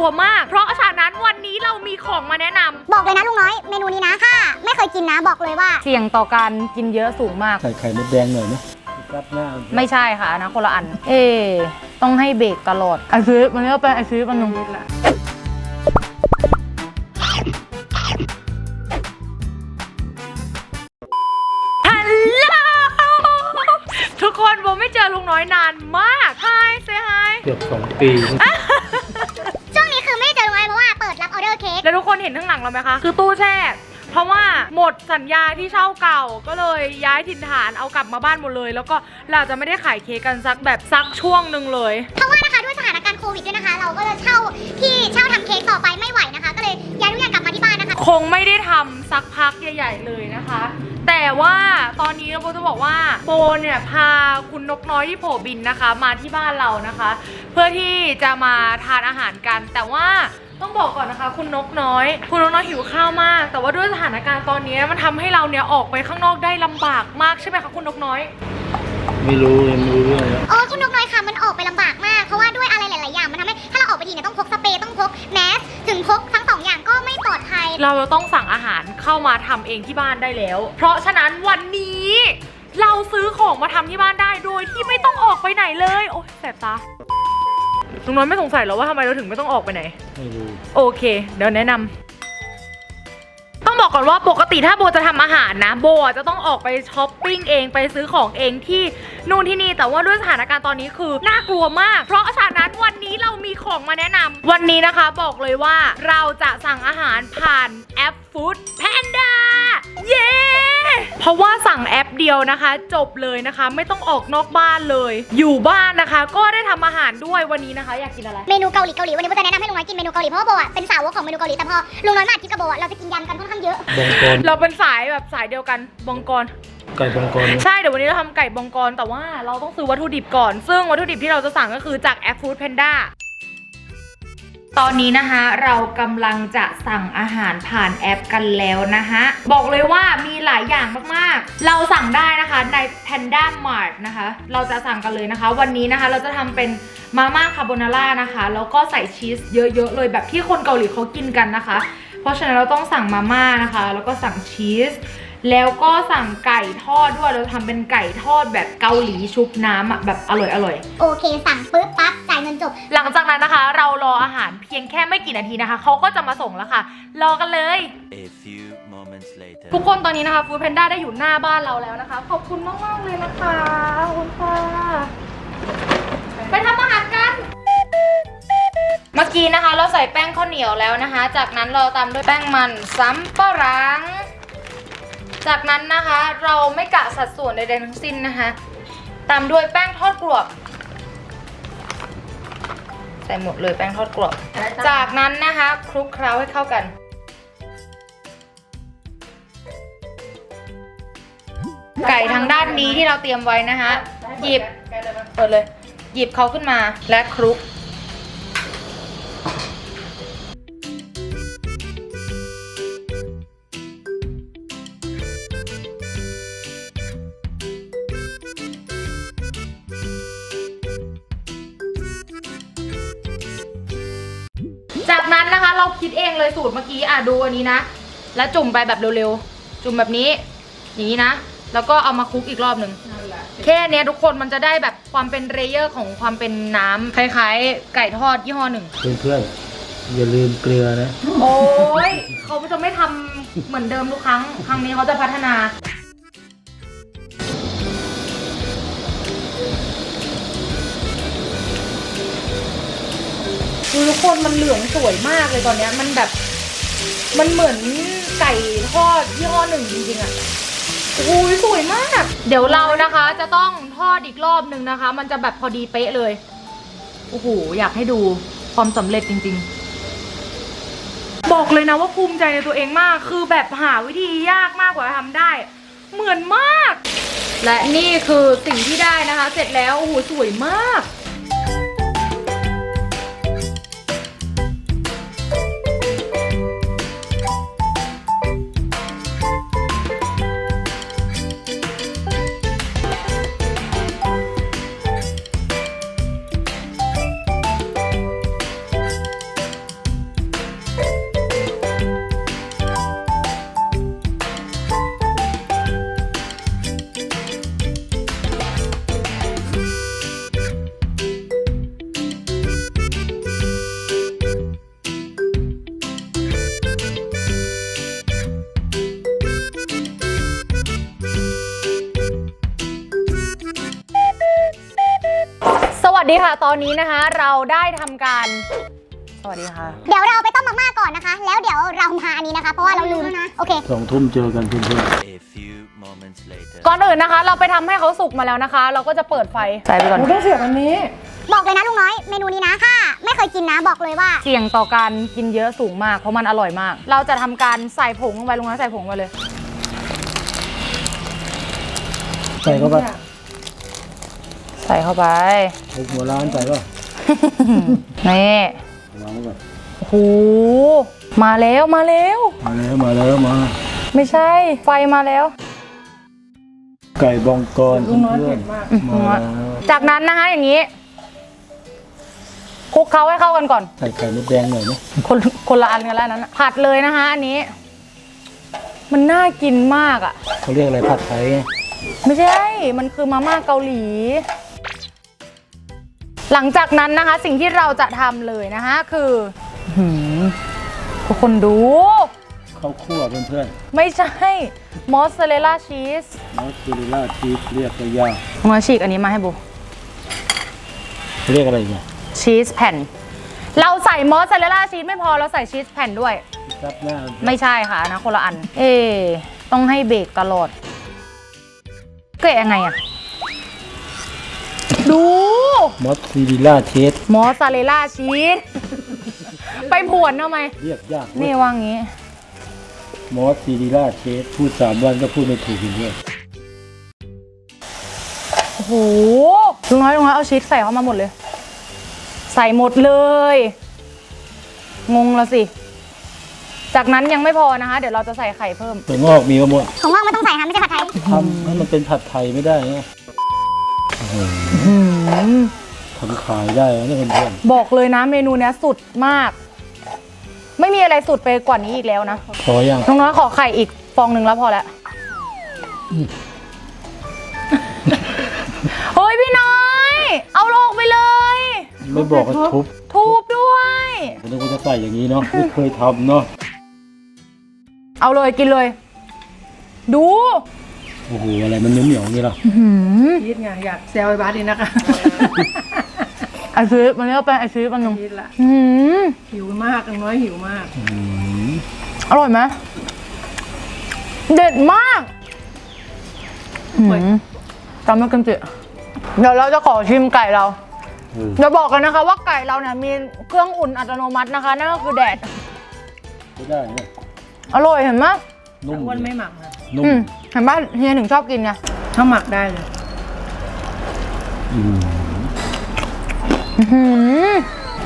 ลัวมาก เพราะฉะนั้นวันนี้เรามีของมาแนะนำบอกเลยนะลุงน้อยเมนูนี้นะถ้าไม่เคยกินนะบอกเลยว่า เสี่ยงต่อการกินเยอะสูงมาก ใส่ไข่มดแดงหน่อยนะรับหน้าไม่ใช่ค่ะอันนะคนละอัน เอ๊ะต้องให้เบรกตลอดไอซีฟมันนี้ก็เป็นไอซีฟมันหนึงฮัลโหลทุกคนโบไม่เจอลุงน้อยนานมากฮายเซฮายเกือบสองปี ค้กแล้วทุกคนเห็นข้างหลังเราไหมคะ คือตู้แช่ เพราะว่าหมดสัญญาที่เช่าเก่าก็เลยย้ายถิ่นฐานเอากลับมาบ้านหมดเลย แล้วก็เราจะไม่ได้ขายเค้กกันสักแบบสักช่วงหนึ่งเลย เพราะว่านะคะด้วยสถานการณ์โควิดด้วยนะคะ เราก็จะเช่าที่เช่าทำเค้กต่อไปไม่ไหวนะคะ ก็เลยย้ายทุกอย่างกลับมาที่บ้านนะคะ คงไม่ได้ทำสักพักใหญ่ ๆ เลยนะคะ แต่ว่าตอนนี้โบจะบอกว่าโบเนี่ยพาคุณนกน้อยที่โผบินนะคะ มาที่บ้านเรานะคะ เพื่อที่จะมาทานอาหารกัน แต่ว่า ต้องบอกก่อนนะคะ คุณนกน้อย คุณนกน้อยหิวข้าวมาก แต่ว่าด้วยสถานการณ์ตอนนี้มันทำให้เราเนี่ยออกไปข้างนอกได้ลำบากมากใช่ไหมคะคุณนกน้อย ไม่รู้เลยไม่รู้เรื่องแล้วโอ้คุณนกน้อยค่ะมันออกไปลำบากมาก เพราะว่าด้วยอะไรหลาย ๆ อย่างมันทำให้ถ้าเราออกไปทีเนี่ยต้องพกสเปรย์ต้องพกแมสถึงพกทั้งสองอย่างก็ไม่ปลอดภัย เราจะต้องสั่งอาหารเข้ามาทำเองที่บ้านได้แล้ว เพราะฉะนั้นวันนี้ เราซื้อของมาทำที่บ้านได้โดยที่ไม่ต้องออกไปไหนเลย โอ้ยแสบตา ลุงน้อยไม่สงสัยเหรอว่าทำไมเราถึงไม่ต้องออกไปไหน ไม่รู้โอเค เดี๋ยวแนะนำต้องบอกก่อนว่าปกติถ้าโบจะทำอาหารนะ โบอะจะต้องออกไปช้อปปิ้งเองไปซื้อของเองที่นู่นที่นี่ แต่ว่าด้วยสถานการณ์ตอนนี้คือน่ากลัวมาก เพราะฉะนั้นวันนี้เรามีของมาแนะนำวันนี้นะคะบอกเลยว่าเราจะสั่งอาหารผ่านแอป Food Panda เย้ เพราะว่าสั่งแอปเดียวนะคะ จบเลยนะคะ ไม่ต้องออกนอกบ้านเลย อยู่บ้านนะคะ ก็ได้ทำอาหารด้วยวันนี้นะคะ อยากกินอะไร เมนูเกาหลีเกาหลีวันนี้โบจะแนะนำให้ลุงน้อยกินเมนูเกาหลีเพราะว่าโบอะเป็นสาวกของเมนูเกาหลีแต่พอลุงน้อยมาอัดคลิปกับโบอะเราจะกินยำกันค่อนข้างเยอะบองกรเราเป็นสายแบบสายเดียวกันบองกร ไก่บองกรนะใช่ เดี๋ยววันนี้เราทำไก่บองกรแต่ว่าเราต้องซื้อวัตถุดิบก่อน ซึ่งวัตถุดิบที่เราจะสั่งก็คือจากแอป Food Panda ตอนนี้นะคะเรากำลังจะสั่งอาหารผ่านแอปกันแล้วนะคะบอกเลยว่ามีหลายอย่างมากๆ เราสั่งได้นะคะใน Panda Mart นะคะ เราจะสั่งกันเลยนะคะ วันนี้นะคะเราจะทำเป็นมาม่าคาโบนาร่านะคะแล้วก็ใส่ชีสเยอะๆเลยแบบที่คนเกาหลีเขากินกันนะคะ เพราะฉะนั้นเราต้องสั่งมาม่านะคะ แล้วก็สั่งชีสแล้วก็สั่งไก่ทอดด้วยเราทำเป็นไก่ทอดแบบเกาหลีชุบน้ำอะแบบอร่อยอร่อยโอเค สั่งปุ๊บปั๊บ จ่ายเงินจบๆหลังจากนั้นนะคะ เรารออาหารเพียงแค่ไม่กี่นาทีนะคะ เขาก็จะมาส่งแล้วค่ะ รอกันเลย A few moments later. ทุกคนตอนนี้นะคะฟู้ดแพนด้าได้อยู่หน้าบ้านเราแล้วนะคะ ขอบคุณมากๆเลยนะคะขอบคุณค่ะไปทำอาหารกัน เมื่อกี้นะคะ เราใส่แป้งข้าวเหนียวแล้วนะคะ จากนั้นเราตามด้วยแป้งมันสำปะหลัง จากนั้นนะคะ เราไม่กะสัดส่วนใดๆทั้งสิ้นนะคะ ตามด้วยแป้งทอดกรอบใส่หมดเลยแป้งทอดกรอบ จากนั้นนะคะคลุกเคล้าให้เข้ากัน ไก่ทางด้านนี้ที่เราเตรียมไว้นะคะหยิบเปิดเลย หยิบเขาขึ้นมาและคลุก นั้นนะคะ เราคิดเองเลยสูตรเมื่อกี้อะดูอันนี้นะ แล้วจุ่มไปแบบเร็วๆ จุ่มแบบนี้ อย่างนี้นะ แล้วก็เอามาคลุกอีกรอบหนึ่ง แค่เนี้ยทุกคนมันจะได้แบบความเป็นเรเยอร์ของความเป็นน้ำคล้ายๆ ไก่ทอดยี่ห้อหนึ่ง เพื่อนๆ อย่าลืมเกลือนะ โอ้ยเขาจะไม่ทำเหมือนเดิมทุกครั้ง ครั้งนี้เขาจะพัฒนา คือทุกคนมันเหลืองสวยมากเลยตอนเนี้ย มันแบบ มันเหมือนไก่ทอดยี่ห้อหนึ่งจริงๆอะโอ้โหสวยมาก เดี๋ยวเรานะคะ จะต้องทอดอีกรอบหนึ่งนะคะ มันจะแบบพอดีเป๊ะเลยโอ้โหอยากให้ดูความสำเร็จจริง ๆ บอกเลยนะว่าภูมิใจในตัวเองมาก คือแบบหาวิธียากมากกว่าจะทำได้ เหมือนมาก และนี่คือสิ่งที่ได้นะคะ เสร็จแล้วโอ้โหสวยมาก ละตอนนี้นะคะ เราได้ทำการ สวัสดีค่ะ เดี๋ยวเราไปต้มมาม่าก่อนนะคะ แล้วเดี๋ยวเรามาอันนี้นะคะ เพราะว่าเราลืมนะโอเค สองทุ่มเจอกันเพื่อน A few moments later. ก่อนอื่นนะคะ เราไปทำให้เขาสุกมาแล้วนะคะ เราก็จะเปิดไฟใส่ไปก่อนต้องเสียบอันนี้ บอกเลยนะลุงน้อยเมนูนี้นะถ้าไม่เคยกินนะบอกเลยว่า เสี่ยงต่อการกินเยอะสูงมาก เพราะมันอร่อยมาก เราจะทำการใส่ผงลงไปลงนะใส่ผงไปเลย ๆ ใส่เข้าไปใส่เข้าไป เอาหัวร้านใส่ป่ะนี่วางไว้ก่อนโอ้โหมาแล้วมาแล้ว มาแล้วมาแล้วมา ไม่ใช่ ไฟมาแล้ว ไก่บองกรลุงน้อยเพื่อเผ็นดมากๆมาแล้วจากนั้นนะคะอย่างนี้คลุกเคล้าให้เข้ากันก่อน ใส่ไข่มดแดงหน่อยไหมคนคนละอันกันแล้วนั้นน่ะผัดเลยนะคะอันนี้ มันน่ากินมากอะ เขาเรียกอะไรผัดไทยไงไม่ใช่ มันคือมาม่าเกาหลี หลังจากนั้นนะคะสิ่งที่เราจะทำเลยนะคะคือหืมทุกคนดู ข้าวคั่วเพื่อนไม่ใช่มอสซาเรลล่าชีสๆมอสซาเรลล่าชีสเรียกก็ยากมาฉีกอันนี้มาให้โบเขาเรียกอะไรเนี่ยชีสแผ่น เราใส่มอสซาเรลล่าชีสไม่พอเราใส่ชีสแผ่นด้วยรับหน้าไม่ใช่ค่ะอันนะคนละอัน เอ๊ะต้องให้เบรกตลอด เกะยังไงอะดู มอสซาเรลล่าชีสมอสซาเรลล่าชีส ไปผวนทำไมเรียกยากเว้ยนี่ว่างงี้ มอสซาเรลล่าชีสพูดสามวันก็พูดไม่ถูกอีกเลยโอ้โหลุงน้อยลุงน้อยเอาชีสใส่เข้ามาหมดเลย ใส่หมดเลย งงละสิ จากนั้นยังไม่พอนะคะ เดี๋ยวเราจะใส่ไข่เพิ่ม ตัวงอกมีก็หมดของว่างไม่ต้องใส่ค่ะไม่ใช่ผัดไทย ทำให้มันเป็นผัดไทยไม่ได้ไงโอ้โห ทำขายได้นะเนี่ยเพื่อนบอกเลยนะเมนูเนี้ยสุดมาก ไม่มีอะไรสุดไปกว่านี้อีกแล้วนะๆพอยังน้องน้อยขอไข่อีกฟองหนึ่งแล้วพอแล้วเฮ้ยพี่น้อย เอาลงไปเลย ไม่บอกว่าทุบทูบด้วย ผมนึกว่าจะใส่อย่างนี้เนาะไม่เคยทำเนาะเอาเลยกินเลย ดู โอ้โหอะไรมันเหนียวๆอย่างนี้ล่ะคิดไงอยากแซวไอ้บาสดีนะคะไอซีมันนี้ก็เป็นไอซีมันหนึ่งคิดละอื้อหือหิวมากลุงน้อยหิวมากอืมอร่อยไหมเด็ดมากอื้อหือจำไม่กันจิเดี๋ยวเราจะขอชิมไก่เราเออเดี๋ยวบอกกันนะคะ ว่าไก่เราเนี่ยมีเครื่องอุ่นอัตโนมัตินะคะนั่นก็คือแดด ไม่ได้เนี่ยอร่อยเห็นไหมนุ่มอ้วนไม่หมักนะนุ่มอืม เห็นป่ะเฮียถึงชอบกินไงถ้าหมักได้เลยอืมอื้อหือ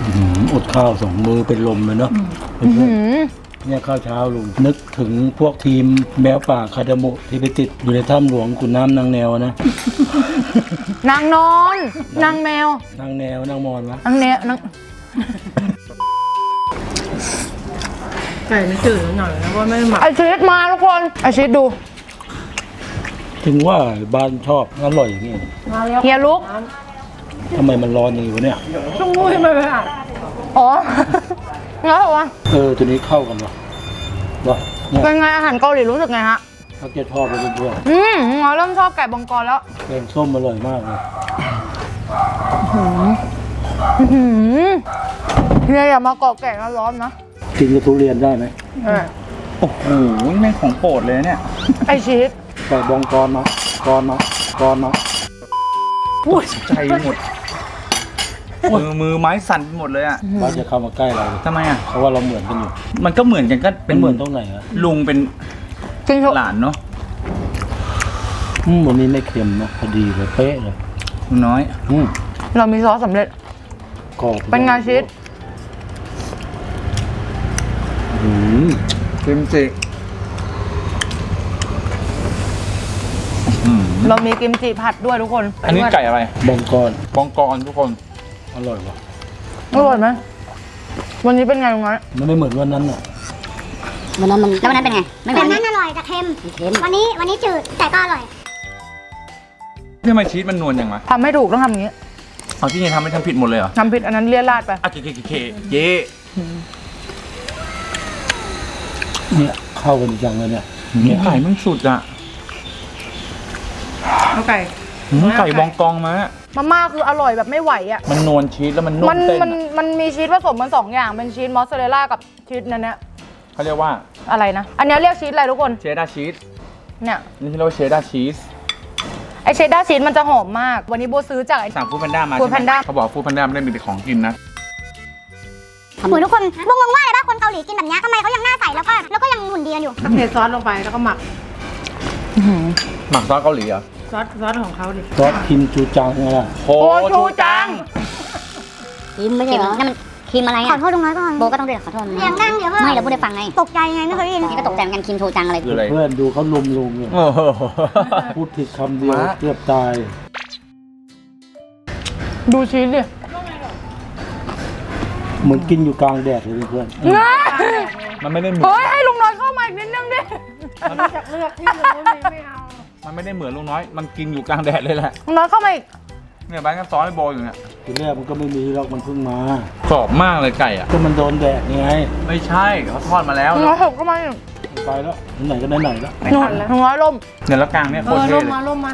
อื้อหืออดข้าวสองมือเป็นลมเลยเนาะเพื่อื้ออนหือๆเนี่ยข้าวเช้าลุงนึกถึงพวกทีมแมวป่าคาดามุที่ไปติดอยู่ในถ้ำหลวงขุนน้ำนางแนวนะ นางนอนนางแมว นางแนวนางมอนวะนางแนวนางไก่มันจืดหน่อยนะเพราะไม่ได้หมักไอชีสมาทุกคนไอชีสดู ถึงว่าบ้านชอบอร่อยอย่างนี้มาแล้วเฮียลุกทำไมมันร้อนอย่างนี้วะเนี่ยต้องงูให้มันไปอะอ๋อแล้วเหรอวะเออตัวนี้เข้ากันวะวะเนี่ยเป็นไงอาหารเกาหลีรู้สึกไงฮะถ้าแกชอบไปเพื่อนอืมเราเริ่มชอบไก่บองกอแล้วๆแกงส้มอร่อยมากเลยอื้อหือเฮียอย่ามาเกาะแก่ร้อนๆนะกินกับทุเรียนได้ไหมโอ้โหแม่งของโปรดเลยเนี่ยไอชีส ไก่บองกรมากรมากรมาใจหมดมือมือไม้สั่นไปหมดเลยอะบ้านจะเข้ามาใกล้เราทำไมอะเพราะว่าเราเหมือนกันอยู่ มันก็เหมือนกันก็เป็นเหมือนตรงไหนอะลุงเป็นจริงเหรอหลานเนาะอืมวันนี้ไม่เค็มนะพอดีเลยเป๊ะเลยลุงน้อยอืมเรามีซอสสำเร็จกรอบเป็นไงชีสอืมจิมจิอืม เรามีกิมจิผัดด้วยทุกคนอันนี้ไก่อะไรบองกรบองกรทุกคนอร่อยว่ะอร่อยไหมวันนี้เป็นไงลุงน้อยมันไม่เหมือนวันนั้นอะวันนั้นมันแล้ววันนั้นเป็นไงไม่วันนั้นอร่อยแต่เค็มวันนี้วันนี้จืดแต่ก็อร่อยทำไมชีสมันนวลอย่างวะทำไม่ถูกต้องทำอย่างนี้เอาที่นี่ทำไม่ทำผิดหมดเลยเหรอทำผิดอันนั้นเลี่ยราดไปอะเคเคเคเคเย่เนี่ยเข้ากันจังเลยเนี่ยเนี่ยไก่มันสุดอะ เอาไก่อืมไก่บองกองมา มาม่าคืออร่อยแบบไม่ไหวอะ มันนวลชีสแล้วมันนุ่มัมนเต้นมันอะมันมีชีสผสมกันสองอย่างเป็นชีสมอสซาเรลล่ากับชีสนั่นเนี่ยเขาเรียกว่าอะไรนะ อันเนี้ยเรียกชีสอะไรทุกคนเชดดาร์ชีสเนี่ยนี่ที่เรียกว่าเชดดาร์ชีสไอเชดดาร์ชีสมันจะหอมมาก วันนี้โบซื้อจากไอสั่งฟู้ดแพนด้ามา Food ใช่ไหม Panda เขาบอกฟู้ดแพนด้าไม่ได้มีแต่ของกินนะ เหมือนทุกคนงงๆว่าอะไรบ้างคนเกาหลีกินแบบเนี้ยทำไมเขายังหน้าใสแล้วก็แล้วก็ยังหุ่นดีกันอยู่ เทซอสลงไปแล้วก็หมัก หมักซอสเกาหลีเหรอ ซอสซอสของเขาดิซอสคิมจูจังไงล่ะโคโอชูจังครีมไม่ใช่เหรอนั่นมันครีมอะไรขออะโทษลุงน้อยก่อนโบก็ต้องเรียกขอโทษนะเสียงดังเดี๋ยวเพิ่งไม่เราพูดได้ฟังไงตกใจไงไม่เคยได้ยินนี่ก็ตกใจเหมือนกันครีมโชจังอะไร คืออะไรเพื่อนดูเขาลุมลุมเนี่ยโอ้โห พูดผิดคำเดียวม้า เกือบตายดูชีสดิเหมือนกินอยู่กลางแดดเลยเพื่อนมันไม่ได้เหมือนเฮ้ยให้ลุงน้อยเข้ามาอีกนิดนึงดิจากเลือกที่รู้เลยไม่เอา มันไม่ได้เหมือนลุงน้อย มันกินอยู่กลางแดดเลยแหละ ลุงน้อยเข้ามาอีก เนี่ยบ้านก็ซ้อนให้โบอยู่เนี่ยทีแรกมันก็ไม่มีหรอกมันเพิ่งมา กรอบมากเลยไก่อะ ก็มันโดนแดดไงไม่ใช่เขาทอดมาแล้วลุงน้อยหกเข้ามาอีกไปแล้วไหนๆก็ไหนๆแล้วไม่ลุงทันแล้วลุงน้อยล่มเนี่ยแล้วกลางเนี่ยโคเอตรอเท่ลมเลยมาลมมา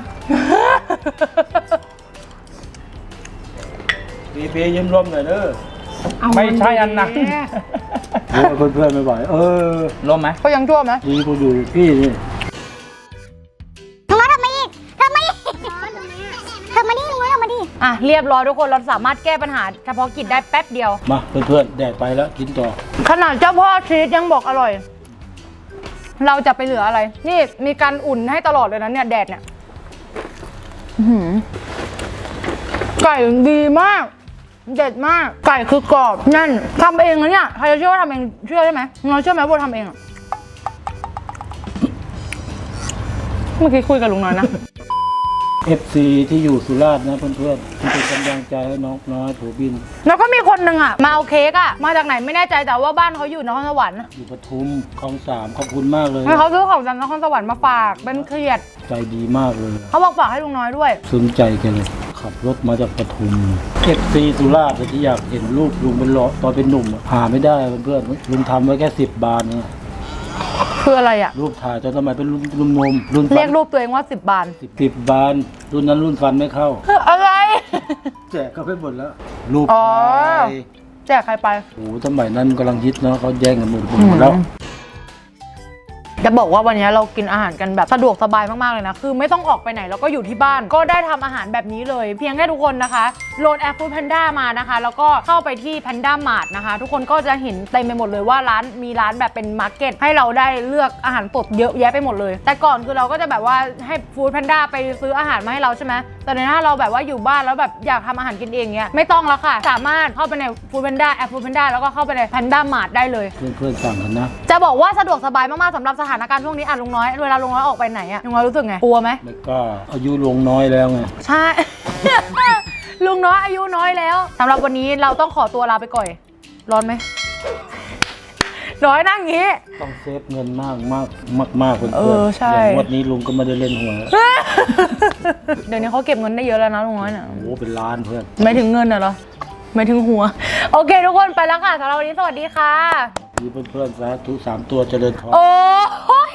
ปีปียิ้มร่มหน่อยเด้อเอาไม่ใช่อันนั้นแหมโอ้ยเพื่อนๆไม่ไหวเออร่มไหมเขายังชั่วไหมดีกูอยู่พี่นี่ เรียบร้อยทุกคนเราสามารถแก้ปัญหาเฉพาะกิจได้แป๊บเดียว มาเพื่อนๆแดดไปแล้วกินต่อ ขนาดเจ้าพ่อชีสยังบอกอร่อย เราจะไปเหลืออะไร นี่มีการอุ่นให้ตลอดเลยนะเนี่ยแดดเนี่ยอื้อหือไก่ดีมาก เด็ดมาก ไก่คือกรอบแน่นทำเองนะเนี่ยใครจะเชื่อว่าทำเองเชื่อได้ไหมน้อยเชื่อไหมว่าทำเองอะเมื่อกี้คุยกับลุงน้อยนะ FC ที่อยู่สุราษฎร์นะเพื่อนๆที่เป็นกำลังใจให้น้องน้อยถูบิน แล้วก็มีคนหนึ่งอะ มาเอาเค้กอะ มาจากไหนไม่แน่ใจแต่ว่าบ้านเขาอยู่นครสวรรค์อยู่ปทุมคลองสามขอบคุณมากเลยให้เขาซื้อของจากนครสวรรค์มาฝากเป็นเครียด ใจดีมากเลยเขาบอกฝากให้ลุงน้อยด้วย ซึ้งใจกันเลยขับรถมาจากปทุม FC สุราษฎร์ที่อยากเห็นรูปลุงเป็นหล่อตอนเป็นหนุ่มอะหาไม่ได้เพื่อนๆลุงทำไว้แค่สิบบาทเองอะ คืออะไรอะ รูปถ่ายตอนสมัยเป็นรุ่นรุ่นนมรุ่นฟัเรียกรูปตัวเองว่าสิบบาทสิบสิบบาทรุ่นนั้นรุ่นฟันไม่เข้า อะไร แจกก็ไปหมดแล้ว รูปอ๋อ ถ่ายแจกใครไป โอ้โหสมัยนั้นกำลังฮิตเนาะเขาแย่งกันหมดหมดแล้ว จะบอกว่าวันนี้เรากินอาหารกันแบบสะดวกสบายมาก ๆ เลยนะ คือไม่ต้องออกไปไหนแล้วก็อยู่ที่บ้าน ก็ได้ทำอาหารแบบนี้เลย เพียงแค่ทุกคนนะคะโหลดแอป Food Panda มานะคะ แล้วก็เข้าไปที่ Panda Mart นะคะ ทุกคนก็จะเห็นเต็มไปหมดเลยว่าร้านมีร้านแบบเป็นมาร์เก็ตให้เราได้เลือกอาหารสดเยอะแยะไปหมดเลย แต่ก่อนคือเราก็จะแบบว่าให้ Food Panda ในไปซื้ออาหารมาให้เราใช่ไหมแต่ในถ้าเราแบบว่าอยู่บ้านแล้วแบบอยากทำอาหารกินเองเนี้ยไม่ต้องแล้วค่ะ สามารถเข้าไปใน Food Panda แอป Food Panda แล้วก็เข้าไปใน Panda Mart ได้เลยเพื่อนๆสั่งกันนะจะบอกว่าสะดวกสบายมากๆสำหรับสถานการณ์ช่วงนี้อะลุงน้อยเวลาลุงน้อยออกไปไหนอะลุงน้อยรู้สึกไงกลัวไหมแล้วก็อายุลงน้อยแล้วไงใช่ ลุงน้อยอายุน้อยแล้วสำหรับวันนี้เราต้องขอตัวลาไปก่อนร้อนไหมน้อยนั่งอย่างงี้ ต้องเซฟเงินมากมากมากมากๆเพื่อนๆเออใช่ อย่างงวันนี้ลุงก็ไม่ได้เล่นหวยเดี๋ยวนี้เขาเก็บเงินได้เยอะแล้วนะลุงน้อยน่ะโอ้โหเป็นล้านเพื่อนไม่ถึงเงินน่ะเหรอไม่ถึงหัว โอเค ทุกคนไปแล้วค่ะสำหรับวันนี้สวัสดีค่ะมี เพื่อนๆสาธุสามตัวเจริญพร โอ้ย